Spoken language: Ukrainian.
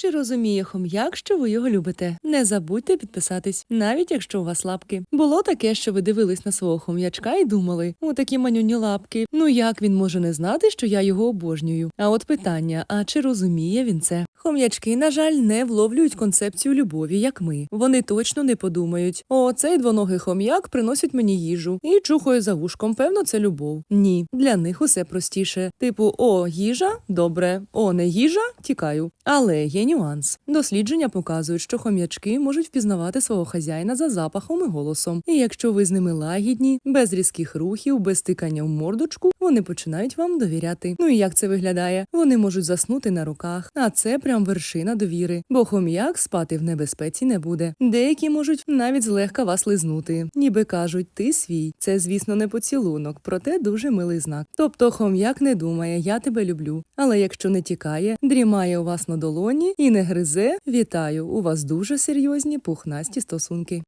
Чи розуміє хом'як, що ви його любите? Не забудьте підписатись, навіть якщо у вас лапки. Було таке, що ви дивились на свого хом'ячка і думали, у такі манюні лапки. Ну як він може не знати, що я його обожнюю? А от питання: а чи розуміє він це? Хом'ячки, на жаль, не вловлюють концепцію любові, як ми. Вони точно не подумають: о, цей двоногий хом'як приносить мені їжу і чухає за вушком. Певно, це любов. Ні, для них усе простіше. Типу, о, їжа, добре, о, не їжа, тікаю. Але є нюанс. Дослідження показують, що хом'ячки можуть впізнавати свого хазяїна за запахом і голосом. І якщо ви з ними лагідні, без різких рухів, без тикання в мордочку, вони починають вам довіряти. Ну і як це виглядає? Вони можуть заснути на руках, а це прям вершина довіри. Бо хом'як спати в небезпеці не буде. Деякі можуть навіть злегка вас лизнути, ніби кажуть, ти свій. Це, звісно, не поцілунок, проте дуже милий знак. Тобто хом'як не думає, я тебе люблю. Але якщо не тікає, дрімає у вас на долоні і не гризе, вітаю, у вас дуже серйозні пухнасті стосунки.